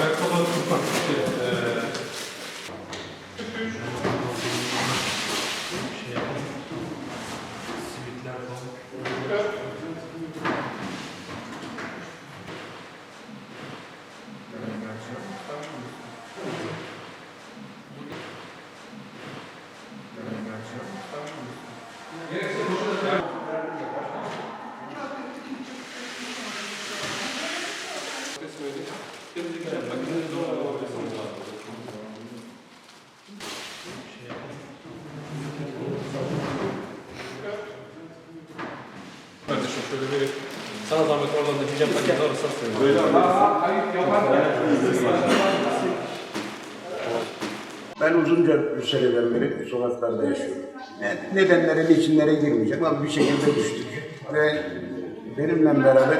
Ayakkabıları tutmak. Eee Kardeşim şöyle bir sana zahmet oradan da hicap takımı alırsan sevinirim. Ben uzunca bir seneden beri sokaklarda yaşıyorum. Ne- Nedenlere, niçinlere girmeyeceğim ama bir şekilde düştük. Ve benimle beraber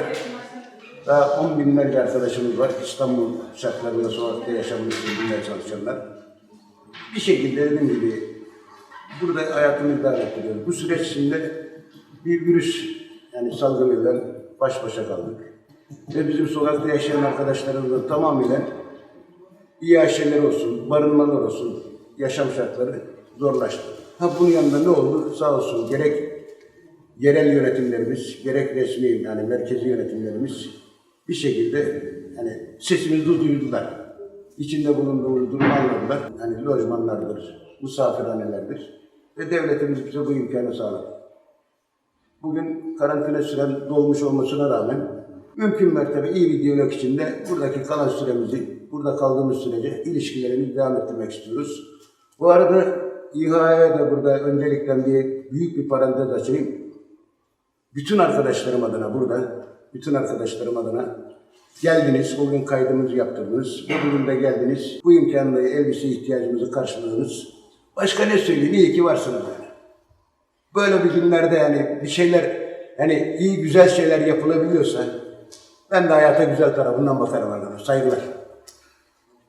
daha on binlerce arkadaşımız var. İstanbul şartlarında sokakta yaşamını sürdürmeye çalışanlar. Bir şekilde dediğim gibi burada hayatımızı idare ettiriyoruz. Bu süreç içinde bir virüs yani salgınıyla baş başa kaldık. Ve bizim sokakta yaşayan arkadaşlarımızın tamamıyla iyi aşeler olsun, barınmalar olsun, yaşam şartları zorlaştı. Ha bunun yanında ne oldu? Sağ olsun gerek yerel yönetimlerimiz, gerek resmi yani merkezi yönetimlerimiz bir şekilde yani sesimizi duyurdular. İçinde bulunduğumuz durum anladılar. Hani lojmanlardır, misafirhanelerdir. Ve devletimiz bize bu imkanı sağladı. Bugün karantina süren dolmuş olmasına rağmen mümkün mertebe iyi bir diyalog içinde buradaki kalan süremizi, burada kaldığımız sürece ilişkilerimizi devam ettirmek istiyoruz. Bu arada İHA'ya da burada öncelikle bir büyük bir parantez açayım. Bütün arkadaşlarım adına burada, bütün arkadaşlarım adına geldiniz, o gün kaydımızı yaptırdınız, bugün de geldiniz, bu imkanla elbise ihtiyacımızı karşıladınız. Başka ne söyleyeyim, iyi ki varsınız yani. Böyle bir günlerde yani bir şeyler, yani iyi güzel şeyler yapılabiliyorsa ben de hayata güzel tarafından bakarım arkadaşlar. Saygılar.